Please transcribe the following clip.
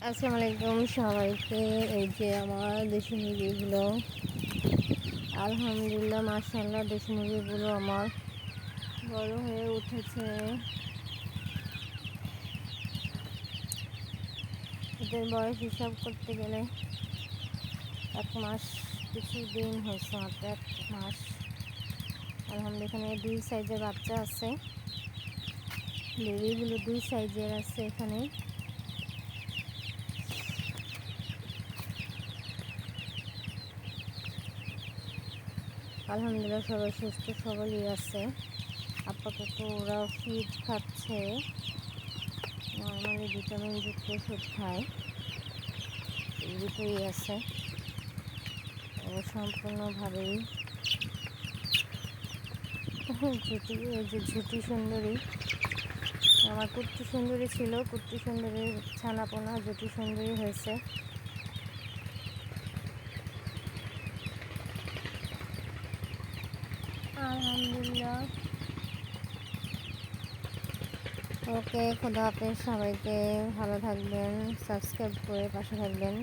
আসসালামু আলাইকুম সবাইকে, এই যে আমার দেশি মুরগিগুলো। আলহামদুলিল্লাহ মাশাল্লাহ দেশি মুরগিগুলো আমার বড় হয়ে উঠেছে। এদের বয়স হিসাব করতে গেলে এক মাস কিছু দিন হয়েছে, মাত্র এক মাস। আলহামদুলিল্লাহ, এখানে দুই সাইজের বাচ্চা আছে। বেবিগুলো দুই সাইজের আছে এখানে। আলহামদুলিল্লাহ সবাই সুস্থ সবলই আছে। আপাতত ওরা ফিড খাচ্ছে। নর্মালি ভিটামিনযুক্ত ওষুধ খায়। এই দুটোই আছে। ও সম্পূর্ণভাবেই ঝুটি যে ঝুটি সুন্দরী। আমার কুর্তি সুন্দরী ছিল, কুর্তি সুন্দরীর ছানাপোনা ঝুটি সুন্দরী হয়েছে। আলহামদুলিল্লাহ। ওকে খোদা হাফেজ। সবাইকে ভালো থাকবেন সাবস্ক্রাইব করে পাশে থাকবেন।